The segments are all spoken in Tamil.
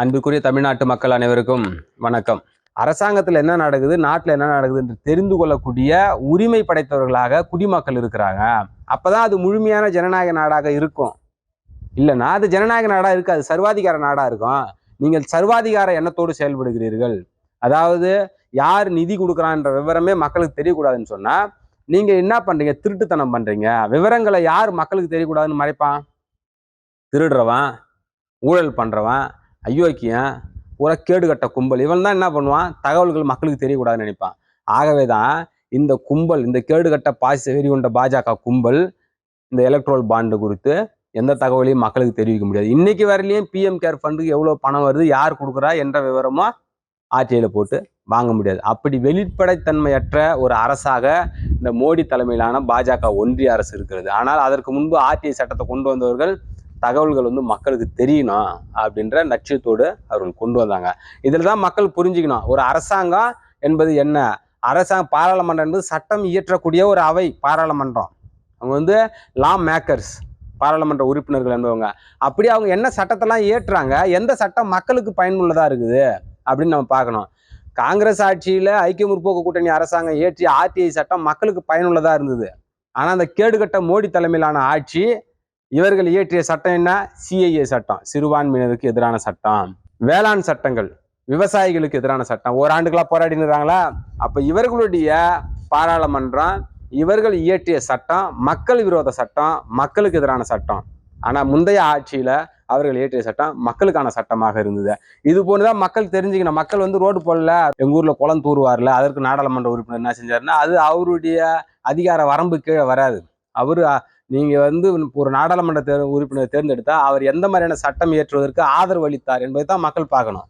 அன்புக்குரிய தமிழ்நாட்டு மக்கள் அனைவருக்கும் வணக்கம். அரசாங்கத்தில் என்ன நடக்குது? நாட்டில் என்ன நடக்குது என்று தெரிந்து கொள்ளக்கூடிய உரிமை படைத்தவர்களாக குடிமக்கள் இருக்கிறாங்க. அப்பதான் அது முழுமையான ஜனநாயக நாடாக இருக்கும். இல்லைன்னா அது ஜனநாயக நாடாக இருக்காது சர்வாதிகார நாடாக இருக்கும். நீங்கள் சர்வாதிகார எண்ணத்தோடு செயல்படுகிறீர்கள். அதாவது யார் நிதி கொடுக்குறான்ற விவரமே மக்களுக்கு தெரியக்கூடாதுன்னு சொன்னால் நீங்கள் என்ன பண்ணுறீங்க திருட்டுத்தனம் பண்ணுறீங்க விவரங்களை யார் மக்களுக்கு தெரியக்கூடாதுன்னு மறைப்பான்? திருடுறவன் ஊழல் பண்ணுறவன் அயோக்கியன் ஒரு கேடுகட்ட கும்பல். இவன் தான் என்ன பண்ணுவான்? தகவல்கள் மக்களுக்கு தெரியக்கூடாதுன்னு நினைப்பான். ஆகவே தான் இந்த கும்பல் இந்த கேடுகட்ட பாசி வெறி கொண்ட பாஜக கும்பல் இந்த எலக்ட்ரோல் பாண்டு குறித்து எந்த தகவலையும் மக்களுக்கு தெரிவிக்க முடியாது. இன்னைக்கு வரலையும் பிஎம் கேர் ஃபண்டுக்கு எவ்வளோ பணம் வருது யார் கொடுக்குறா என்ற விவரமோ ஆர்டிஐயில் போட்டு வாங்க முடியாது. அப்படி வெளிப்படைத்தன்மையற்ற ஒரு அரசாக இந்த மோடி தலைமையிலான பாஜக ஒன்றிய அரசு இருக்கிறது. ஆனால் அதற்கு முன்பு ஆர்டிஐ சட்டத்தை கொண்டு வந்தவர்கள் தகவல்கள் வந்து மக்களுக்கு தெரியணும் அப்படின்ற லட்சியத்தோடு அவர்கள் கொண்டு வந்தாங்க. இதில் தான் மக்கள் புரிஞ்சுக்கணும் ஒரு அரசாங்கம் என்பது என்ன? அரசாங்கம் பாராளுமன்றம் என்பது சட்டம் இயற்றக்கூடிய ஒரு அவை பாராளுமன்றம். அவங்க வந்து லா மேக்கர்ஸ் பாராளுமன்ற உறுப்பினர்கள் என்பவங்க. அப்படி அவங்க என்ன சட்டத்தெல்லாம் ஏற்றுறாங்க எந்த சட்டம் மக்களுக்கு பயனுள்ளதாக இருக்குது? அப்படின்னு நம்ம பார்க்கணும். காங்கிரஸ் ஆட்சியில் ஐக்கிய முற்போக்கு கூட்டணி அரசாங்கம் ஏற்றி ஆர்டிஐ சட்டம் மக்களுக்கு பயனுள்ளதாக இருந்தது. ஆனால் அந்த கேடுகட்ட மோடி தலைமையிலான ஆட்சி இவர்கள் இயற்றிய சட்டம் என்ன? சிஐஏ சட்டம் சிறுபான்மையினருக்கு எதிரான சட்டம். வேளாண் சட்டங்கள் விவசாயிகளுக்கு எதிரான சட்டம். ஓராண்டுகளாக போராடினுறாங்களா அப்போ இவர்களுடைய பாராளுமன்றம் இவர்கள் இயற்றிய சட்டம் மக்கள் விரோத சட்டம் மக்களுக்கு எதிரான சட்டம். ஆனால் முந்தைய ஆட்சியில் அவர்கள் இயற்றிய சட்டம் மக்களுக்கான சட்டமாக இருந்தது. இது போன்றுதான் மக்கள் தெரிஞ்சுக்கணும். மக்கள் வந்து ரோடு போடல. எங்கள் ஊரில் குளம் தூர்வார்ல. அதற்கு நாடாளுமன்ற உறுப்பினர் என்ன செஞ்சாருன்னா அது அவருடைய அதிகார வரம்பு கீழே வராது. அவர் நீங்கள் வந்து ஒரு நாடாளுமன்ற தேர் உறுப்பினர் தேர்ந்தெடுத்தால் அவர் எந்த மாதிரியான சட்டம் இயற்றுவதற்கு ஆதரவு அளித்தார் என்பதை தான் மக்கள் பார்க்கணும்.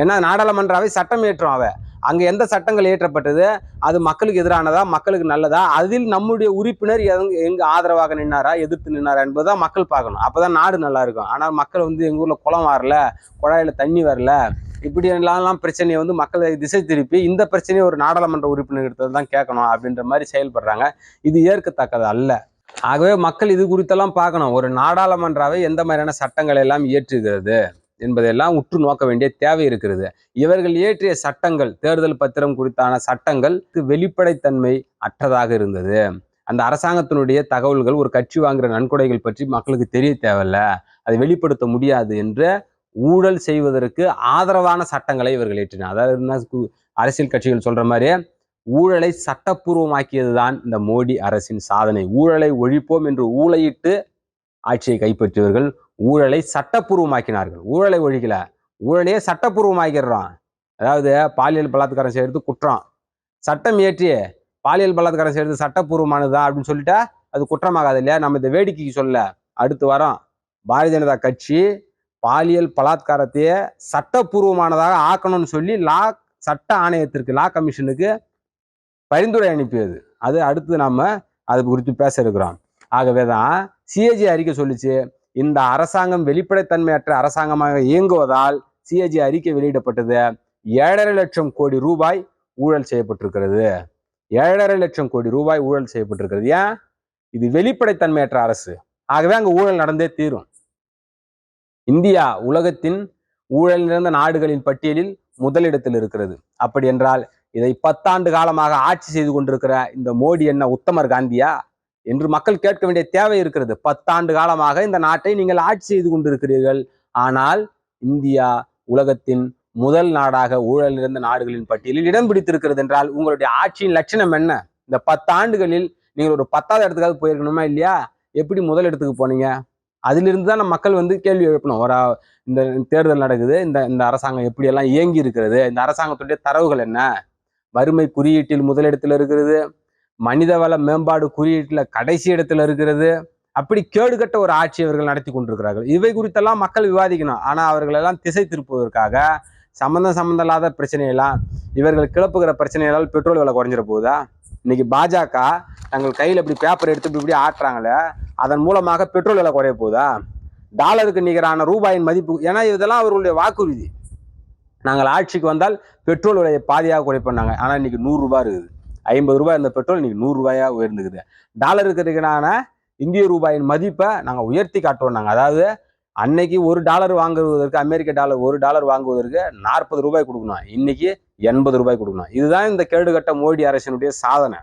ஏன்னா நாடாளுமன்ற அவை சட்டம் ஏற்றும் அவ. அங்கே எந்த சட்டங்கள் இயற்றப்பட்டது? அது மக்களுக்கு எதிரானதா? மக்களுக்கு நல்லதா? அதில் நம்முடைய உறுப்பினர் எங்க எங்கே ஆதரவாக நின்னாரா? எதிர்த்து நின்னாரா? என்பதை மக்கள் பார்க்கணும். அப்போ தான் நாடு நல்லா இருக்கும். ஆனால் மக்கள் வந்து எங்கள் ஊரில் குளம் வரல குழாயில் தண்ணி வரல இப்படி எல்லாம் பிரச்சனையை வந்து மக்களை திசை திருப்பி இந்த பிரச்சனையை ஒரு நாடாளுமன்ற உறுப்பினர் எடுத்தது தான் கேட்கணும் அப்படின்ற மாதிரி செயல்படுறாங்க. இது ஏற்கத்தக்கது அல்ல. ஆகவே மக்கள் இது குறித்தெல்லாம் பார்க்கணும். ஒரு நாடாளுமன்றாவை எந்த மாதிரியான சட்டங்களை எல்லாம் இயற்றுகிறது என்பதையெல்லாம் உற்று நோக்க வேண்டிய தேவை இருக்கிறது. இவர்கள் இயற்றிய சட்டங்கள் தேர்தல் பத்திரம் குறித்தான சட்டங்கள் வெளிப்படைத்தன்மை அற்றதாக இருந்தது. அந்த அரசாங்கத்தினுடைய தகவல்கள் ஒரு கட்சி வாங்குகிற நன்கொடைகள் பற்றி மக்களுக்கு தெரிய தேவையில்ல. அதை வெளிப்படுத்த முடியாது என்று ஊழல் செய்வதற்கு ஆதரவான சட்டங்களை இவர்கள் ஏற்றினார் அதாவது அரசியல் கட்சிகள் சொல்ற மாதிரி ஊழலை சட்டப்பூர்வமாக்கியதுதான் இந்த மோடி அரசின் சாதனை. ஊழலை ஒழிப்போம் என்று ஊழையிட்டு ஆட்சியை கைப்பற்றியவர்கள் ஊழலை சட்டப்பூர்வமாக்கினார்கள். ஊழலை ஒழிக்கல. ஊழலையே சட்டப்பூர்வமாக்கிடுறான். அதாவது பாலியல் பலாத்காரம் செய்யறது குற்றம். சட்டம் இயற்றி பாலியல் பலாத்காரம் செய்யறது சட்டப்பூர்வமானதா அப்படின்னு சொல்லிட்டா அது குற்றமாகாது இல்லையா? நம்ம இந்த வேடிக்கைக்கு சொல்ல அடுத்து வரோம். பாரதிய ஜனதா கட்சி பாலியல் பலாத்காரத்தையே சட்டப்பூர்வமானதாக ஆக்கணும்னு சொல்லி லா சட்ட ஆணையத்திற்கு லா கமிஷனுக்கு பரிந்துரை அனுப்பியது. அது அடுத்து நம்ம அது குறித்து பேச இருக்கிறோம். ஆகவே தான் சிஏஜி அறிக்கை சொல்லிச்சு. இந்த அரசாங்கம் வெளிப்படைத்தன்மையற்ற அரசாங்கமாக இயங்குவதால் சிஏஜி அறிக்கை வெளியிடப்பட்டது. ஏழரை லட்சம் கோடி ரூபாய் ஊழல் செய்யப்பட்டிருக்கிறது. ஏழரை லட்சம் கோடி ரூபாய் ஊழல் செய்யப்பட்டிருக்கிறது. ஏன்? இது வெளிப்படைத்தன்மையற்ற அரசு. ஆகவே அங்க ஊழல் நடந்தே தீரும். இந்தியா உலகத்தின் ஊழல் நிறைந்த நாடுகளின் பட்டியலில் முதலிடத்தில் இருக்கிறது. அப்படி என்றால் இதை பத்தாண்டு காலமாக ஆட்சி செய்து கொண்டிருக்கிற இந்த மோடி என்ன உத்தமர் காந்தியா? என்று மக்கள் கேட்க வேண்டிய தேவை இருக்கிறது. பத்தாண்டு காலமாக இந்த நாட்டை நீங்கள் ஆட்சி செய்து கொண்டிருக்கிறீர்கள். ஆனால் இந்தியா உலகத்தின் முதல் நாடாக ஊழல் நிறைந்த நாடுகளின் பட்டியலில் இடம் பிடித்திருக்கிறது என்றால் உங்களுடைய ஆட்சியின் லட்சணம் என்ன? இந்த பத்தாண்டுகளில் நீங்கள் ஒரு பத்தாவது இடத்துக்காவது போயிருக்கணுமா இல்லையா? எப்படி முதல் இடத்துக்கு போனீங்க? அதிலிருந்து தான் நம்ம மக்கள் வந்து கேள்வி எழுப்பணும். ஒரு இந்த தேர்தல் நடக்குது. இந்த இந்த அரசாங்கம் எப்படியெல்லாம் இயங்கி இருக்கிறது இந்த அரசாங்கத்துடைய தரவுகள் என்ன? வறுமை குறியீட்டில் முதலிடத்தில் இருக்கிறது. மனிதவள மேம்பாடு குறியீட்டில் கடைசி இடத்துல இருக்கிறது. அப்படி கேடுகட்ட ஒரு ஆட்சி இவர்கள் நடத்தி கொண்டிருக்கிறார்கள். இவை குறித்தெல்லாம் மக்கள் விவாதிக்கணும். ஆனால் அவர்களெல்லாம் திசை திருப்புவதற்காக சம்மந்தம் சம்மந்தம் இல்லாத பிரச்சனையெல்லாம் இவர்கள் கிளப்புகிற பிரச்சனைகளால் பெட்ரோல் விலை குறைஞ்சிட போகுதா? இன்னைக்கு பாஜக தங்கள் கையில் இப்படி பேப்பர் எடுத்து இப்படி இப்படி ஆட்டுறாங்களே அதன் மூலமாக பெட்ரோல் விலை குறைய போகுதா? டாலருக்கு நிகரான ரூபாயின் மதிப்பு ஏன்னா இதெல்லாம் அவர்களுடைய வாக்குறுதி. நாங்கள் ஆட்சிக்கு வந்தால் பெட்ரோல் விலையை பாதியாக குறைப்போம் ஆனால் இன்னைக்கு நூறுரூபா இருக்குது. ஐம்பது ரூபாய் இருந்த பெட்ரோல் இன்னைக்கு நூறுரூவாயாக உயர்ந்துக்குது. டாலருக்கு நிகரான இந்திய ரூபாயின் மதிப்பை நாங்கள் உயர்த்தி காட்டுவோம் நாங்கள். அதாவது அன்னைக்கு ஒரு டாலர் வாங்குவதற்கு அமெரிக்க டாலர் ஒரு டாலர் வாங்குவதற்கு நாற்பது ரூபாய் கொடுக்கணும். இன்னைக்கு எண்பது ரூபாய் கொடுக்கணும். இதுதான் இந்த கேடுகட்ட மோடி அரசினுடைய சாதனை.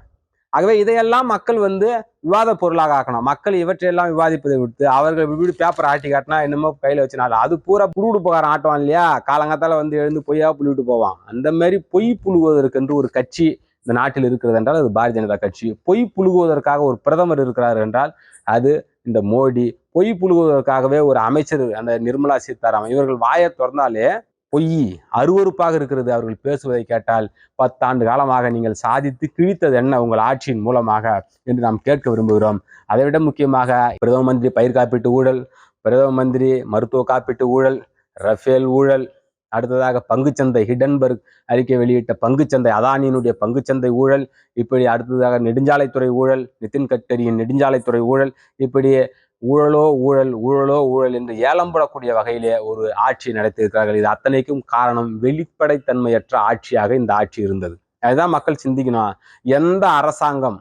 ஆகவே இதையெல்லாம் மக்கள் வந்து விவாத பொருளாக ஆக்கணும். மக்கள் இவற்றையெல்லாம் விவாதிப்பதை விட்டு அவர்கள் வீடு பேப்பர் ஆட்டி காட்டினா என்னமோ கையில் வச்சுனால அது பூரா புழுடு புகாரம் ஆட்டுவான் இல்லையா? காலங்காத்தால வந்து எழுந்து பொய்யா புழுவிட்டு போவான். அந்த மாதிரி பொய் புழுகுவதற்கென்று ஒரு கட்சி இந்த நாட்டில் இருக்கிறது என்றால் அது பாரதிய ஜனதா கட்சி. பொய் புழுகுவதற்காக ஒரு பிரதமர் இருக்கிறார் என்றால் அது இந்த மோடி. பொய் புழுகுவதற்காகவே ஒரு அமைச்சர் அந்த நிர்மலா சீதாராமன் இவர்கள் வாயை திறந்தாலே பொய் அருவருப்பாக இருக்கிறது அவர்கள் பேசுவதை கேட்டால் பத்தாண்டு காலமாக நீங்கள் சாதித்து கிழித்தது என்ன உங்கள் ஆட்சியின் மூலமாக என்று நாம் கேட்க விரும்புகிறோம். அதைவிட முக்கியமாக பிரதம மந்திரி பயிர் காப்பீட்டு ஊழல் பிரதம மந்திரி மருத்துவ காப்பீட்டு ஊழல் ரஃபேல் ஊழல் அடுத்ததாக பங்குச்சந்தை ஹிடன்பர்க் அறிக்கை வெளியிட்ட பங்குச்சந்தை அதானியினுடைய பங்குச்சந்தை ஊழல் இப்படி அடுத்ததாக நெடுஞ்சாலைத்துறை ஊழல் நிதின் கட்கரியின் நெடுஞ்சாலைத்துறை ஊழல் இப்படி ஊழலோ ஊழல் ஊழலோ ஊழல் என்று ஏலம்படக்கூடிய வகையிலே ஒரு ஆட்சி நடத்தியிருக்கிறார்கள். இது அத்தனைக்கும் காரணம் வெளிப்படைத்தன்மையற்ற ஆட்சியாக இந்த ஆட்சி இருந்தது. அதுதான் மக்கள் சிந்திக்கணும். எந்த அரசாங்கம்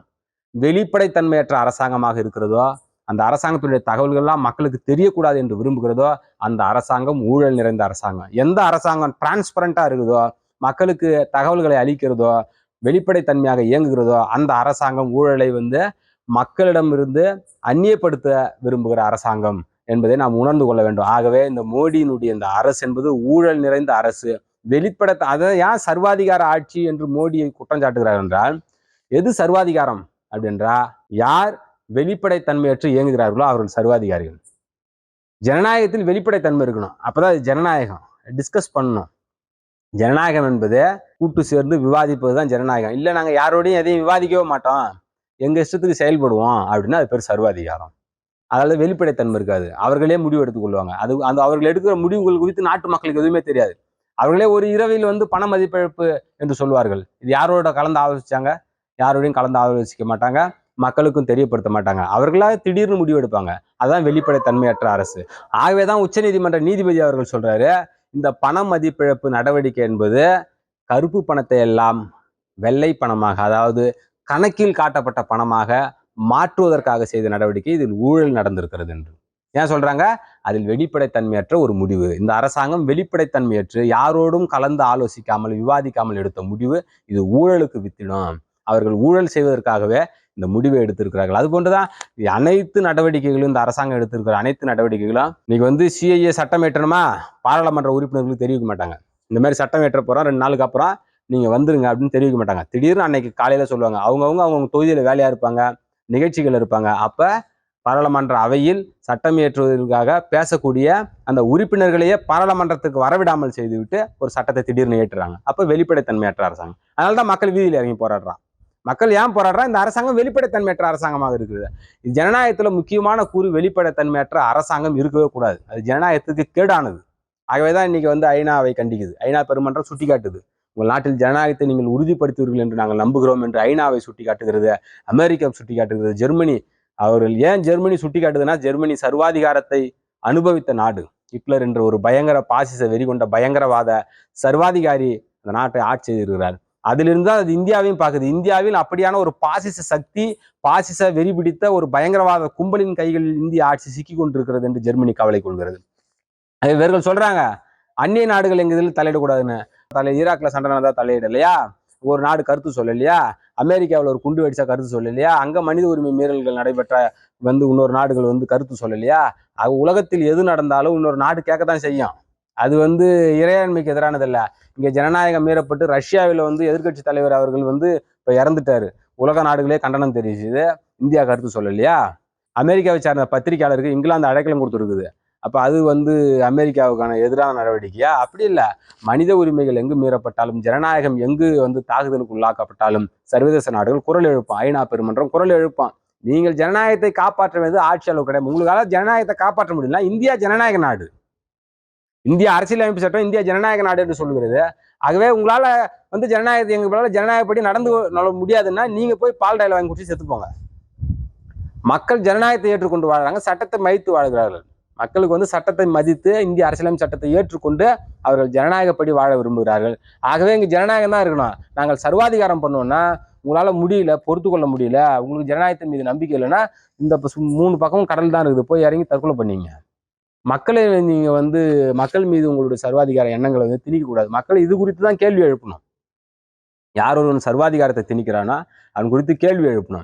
வெளிப்படைத்தன்மையற்ற அரசாங்கமாக இருக்கிறதோ அந்த அரசாங்கத்துடைய தகவல்கள்லாம் மக்களுக்கு தெரியக்கூடாது என்று விரும்புகிறதோ அந்த அரசாங்கம் ஊழல் நிறைந்த அரசாங்கம். எந்த அரசாங்கம் டிரான்ஸ்பரண்டாக இருக்குதோ மக்களுக்கு தகவல்களை அளிக்கிறதோ வெளிப்படைத்தன்மையாக இயங்குகிறதோ அந்த அரசாங்கம் ஊழலை வந்து மக்களிடமிருந்து அந்நியப்படுத்த விரும்புகிற அரசாங்கம் என்பதை நாம் உணர்ந்து கொள்ள வேண்டும். ஆகவே இந்த மோடியினுடைய இந்த அரசு என்பது ஊழல் நிறைந்த அரசு. வெளிப்பட அதை ஏன் சர்வாதிகார ஆட்சி என்று மோடியை குற்றம் சாட்டுகிறார் என்றால் எது சர்வாதிகாரம் அப்படின்றா யார் வெளிப்படைத்தன்மையற்று இயங்குகிறார்களோ அவர்கள் சர்வாதிகாரிகள். ஜனநாயகத்தில் வெளிப்படைத்தன்மை இருக்கணும். அப்போதான் அது ஜனநாயகம். டிஸ்கஸ் பண்ணணும். ஜனநாயகம் என்பது கூட்டு சேர்ந்து விவாதிப்பது தான் ஜனநாயகம். இல்லை நாங்கள் யாரோடையும் எதையும் விவாதிக்கவே மாட்டோம். எங்கள் இஷ்டத்துக்கு செயல்படுவோம் அப்படின்னா அது பேர் சர்வாதிகாரம். அதாவது வெளிப்படைத்தன்மை இருக்காது. அவர்களே முடிவு எடுத்துக்கொள்வாங்க அது அந்த அவர்கள் எடுக்கிற முடிவுகள் குறித்து நாட்டு மக்களுக்கு எதுவுமே தெரியாது. அவர்களே ஒரு இரவில் வந்து பண மதிப்பிழப்பு என்று சொல்வார்கள். இது யாரோட கலந்து ஆலோசிச்சாங்க? யாரோடையும் கலந்து ஆலோசிக்க மாட்டாங்க. மக்களுக்கும் தெரியப்படுத்த மாட்டாங்க. அவர்களாக திடீர்னு முடிவு எடுப்பாங்க. அதுதான் வெளிப்படைத்தன்மையற்ற அரசு. ஆகவே தான் உச்சநீதிமன்ற நீதிபதி அவர்கள் சொல்றாரு இந்த பண மதிப்பிழப்பு நடவடிக்கை என்பது கருப்பு பணத்தை எல்லாம் வெள்ளை பணமாக அதாவது கணக்கில் காட்டப்பட்ட பணமாக மாற்றுவதற்காக செய்த நடவடிக்கை இதில் ஊழல் நடந்திருக்கிறது என்று. ஏன் சொல்றாங்க? அதில் வெளிப்படைத்தன்மையற்ற ஒரு முடிவு. இந்த அரசாங்கம் வெளிப்படைத்தன்மையற்று யாரோடும் கலந்து ஆலோசிக்காமல் விவாதிக்காமல் எடுத்த முடிவு இது ஊழலுக்கு வித்திடும். அவர்கள் ஊழல் செய்வதற்காகவே இந்த முடிவை எடுத்திருக்கிறார்கள். அது போன்றுதான் அனைத்து நடவடிக்கைகளும் இந்த அரசாங்கம் எடுத்திருக்கிற அனைத்து நடவடிக்கைகளும் இன்னைக்கு வந்து சிஐஏ சட்டம் ஏற்றணுமா? பாராளுமன்ற உறுப்பினர்களுக்கு தெரிவிக்க மாட்டாங்க. இந்த மாதிரி சட்டம் ஏற்ற போறோம் ரெண்டு நாளுக்கு அப்புறம் நீங்கள் வந்துருங்க அப்படின்னு தெரிவிக்க மாட்டாங்க. திடீர்னு அன்னைக்கு காலையில் சொல்லுவாங்க. அவங்கவுங்க அவங்க தொகுதியில் வேலையாக இருப்பாங்க நிகழ்ச்சிகள் இருப்பாங்க. அப்போ பாராளுமன்ற அவையில் சட்டம் இயற்றுவதற்காக பேசக்கூடிய அந்த உறுப்பினர்களையே பாராளுமன்றத்துக்கு வரவிடாமல் செய்துவிட்டு ஒரு சட்டத்தை திடீர்னு ஏற்றுறாங்க அப்போ வெளிப்படைத்தன்மையற்ற அரசாங்கம். அதனால தான் மக்கள் வீதியில் இறங்கி போராடுறான் மக்கள் ஏன் போராடுறா? இந்த அரசாங்கம் வெளிப்படைத்தன்மையற்ற அரசாங்கமாக இருக்குது. இது முக்கியமான கூறு வெளிப்படைத்தன்மையற்ற அரசாங்கம் இருக்கவே கூடாது. அது ஜனநாயகத்துக்கு கேடானது. ஆகவே தான் இன்னைக்கு வந்து ஐநாவை கண்டிக்குது. ஐநா பெருமன்றம் சுட்டிக்காட்டுது. உங்கள் நாட்டில் ஜனநாயகத்தை நீங்கள் உறுதிப்படுத்துவீர்கள் என்று நாங்கள் நம்புகிறோம் என்று ஐநாவை சுட்டி காட்டுகிறது அமெரிக்கா சுட்டி காட்டுகிறது ஜெர்மனி. அவர்கள் ஏன் ஜெர்மனி சுட்டி காட்டுதுன்னா ஜெர்மனி சர்வாதிகாரத்தை அனுபவித்த நாடு. ஹிட்லர் என்ற ஒரு பயங்கர பாசிச வெறி கொண்ட பயங்கரவாத சர்வாதிகாரி அந்த நாட்டை ஆட்சி செய்திருக்கிறார். அதிலிருந்து அது இந்தியாவையும் பார்க்குது. இந்தியாவில் அப்படியான ஒரு பாசிச சக்தி பாசிச வெறி பிடித்த ஒரு பயங்கரவாத கும்பலின் கைகளில் இந்திய ஆட்சி சிக்கி கொண்டிருக்கிறது என்று ஜெர்மனி கவலை கொள்கிறது. இவர்கள் சொல்றாங்க அந்நிய நாடுகள் எங்க இதில் தலையிடக்கூடாதுன்னு. தலை ஈராக்ல சண்டை நடந்தா தலையிட இல்லையா? ஒரு நாடு கருத்து சொல்லலையா அமெரிக்காவில் ஒரு குண்டு வெடிச்சா கருத்து சொல்லலையா அங்க மனித உரிமை மீறல்கள் நடைபெற்ற வந்து இன்னொரு நாடுகள் வந்து கருத்து சொல்லலையா அது உலகத்தில் எது நடந்தாலும் இன்னொரு நாடு கேட்கத்தான் செய்யும். அது வந்து இறையாண்மைக்கு எதிரானதல்ல இங்கே ஜனநாயகம் மீறப்பட்டு ரஷ்யாவில் வந்து எதிர்க்கட்சி தலைவர் அவர்கள் வந்து இப்போ இறந்துட்டாரு. உலக நாடுகளே கண்டனம் தெரிவிச்சுது. இந்தியா கருத்து சொல்லலையா அமெரிக்காவை சார்ந்த பத்திரிகையாளருக்கு இங்கிலாந்து அடைக்கலம் கொடுத்துருக்குது. அப்போ அது வந்து அமெரிக்காவுக்கான எதிரான நடவடிக்கையா? அப்படி இல்லை. மனித உரிமைகள் எங்கு மீறப்பட்டாலும் ஜனநாயகம் எங்கு வந்து தாக்குதலுக்கு உள்ளாக்கப்பட்டாலும் சர்வதேச நாடுகள் குரல் எழுப்பான். ஐநா பெருமன்றம் குரல் எழுப்பான். நீங்கள் ஜனநாயகத்தை காப்பாற்ற வேண்டியது ஆட்சி அளவு கிடையாது. உங்களால ஜனநாயகத்தை காப்பாற்ற முடியல இந்தியா ஜனநாயக நாடு. இந்திய அரசியலமைப்பு சட்டம் இந்தியா ஜனநாயக நாடு என்று சொல்லுகிறது. ஆகவே உங்களால வந்து ஜனநாயகத்தை எங்களால ஜனநாயகப்படி நடந்து முடியாதுன்னா நீங்க போய் பால் டாயில் வாங்கி குடிச்சு செத்துப்போங்க மக்கள் ஜனநாயகத்தை ஏற்றுக்கொண்டு வாழ்றாங்க சட்டத்தை மைத்து வாழ்கிறார்கள். மக்களுக்கு வந்து சட்டத்தை மதித்து இந்திய அரசியலமைப்பு சட்டத்தை ஏற்றுக்கொண்டு அவர்கள் ஜனநாயகப்படி வாழ விரும்புகிறார்கள். ஆகவே இங்கே ஜனநாயகம் தான் இருக்கணும். நாங்கள் சர்வாதிகாரம் பண்ணோம்னா உங்களால் முடியல பொறுத்து கொள்ள முடியல உங்களுக்கு ஜனநாயகத்தின் மீது நம்பிக்கை இல்லைன்னா இந்த மூணு பக்கமும் கடல் தான் இருக்குது. போய் இறங்கி தற்கொலை பண்ணீங்க. மக்களை நீங்கள் வந்து மக்கள் மீது உங்களுடைய சர்வாதிகார எண்ணங்களை வந்து திணிக்கக்கூடாது. மக்கள் இது குறித்து தான் கேள்வி எழுப்பணும். யார் ஒருவன் சர்வாதிகாரத்தை திணிக்கிறானா அவன் குறித்து கேள்வி எழுப்பணும்.